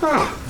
は。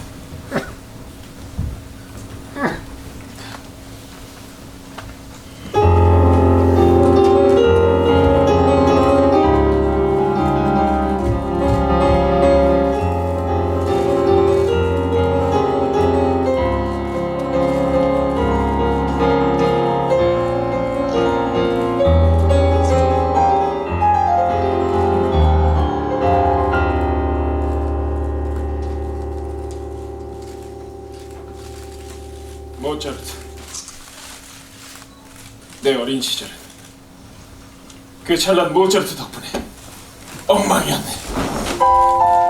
모차르트. 내 어린 시절은 그 찬란 모차르트 덕분에 엉망이었네.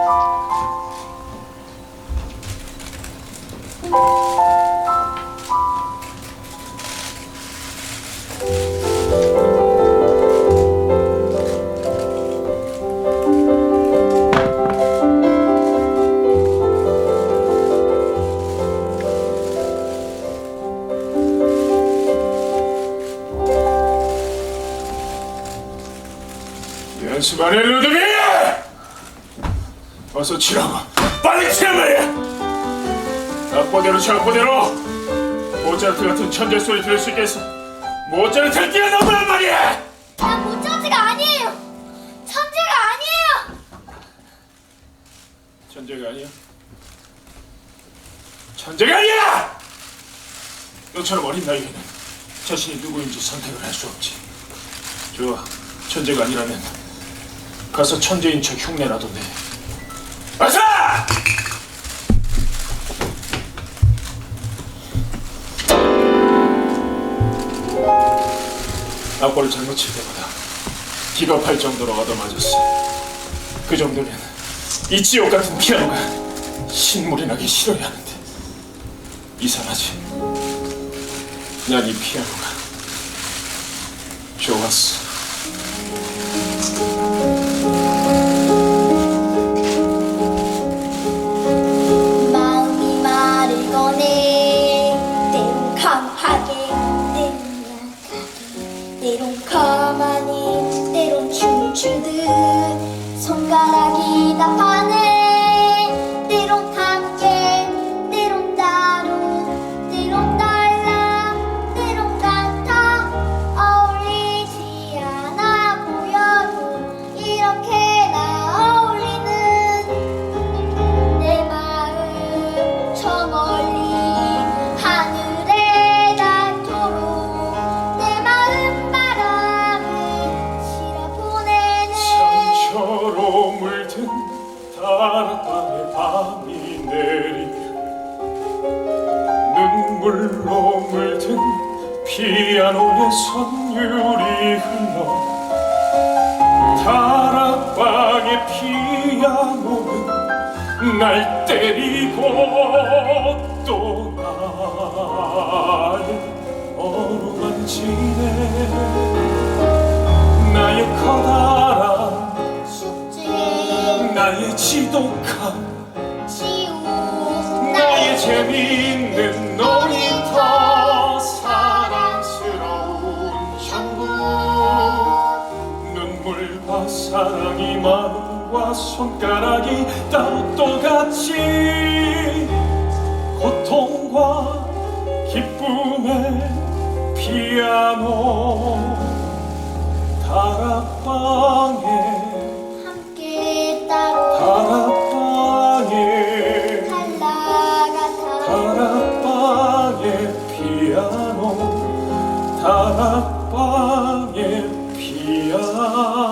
연습 안해 루드비! 어서 치라고. 빨리 치란 말이야! 치 악보대로 모차르트 같은 천재 소리 들을 수 있겠어? 모차르트를 뛰어넘으란 말이야! 난 모차르트가 아니에요. 천재가 아니에요. 천재가 아니야? 천재가 아니야! 너처럼 어린 나이에는 자신이 누구인지 선택을 할 수 없지. 좋아. 천재가 아니라면 가서 천재인 척 흉내라도 내. 어서! 악보를 잘못 칠 때마다 기겁할 정도로 얻어맞았어. 그 정도면 이 지옥 같은 피아노가 신물이 나기 싫어야 하는데. 이상하지. 난 이 피아노가 좋았어 손 물로 물든 피아노의 선율이 흘러 다락방의 피아노는 날 때리고 또 나를 어루만지네. 나의 커다란 축제. 나의 지독한 지우 나의 재미 손과 손가락이 떡도같이 고통과 기쁨의 피아노 다락방에 함께 따로 다락방에 갈라가다 다락방에 피아노 다락방에 피아노.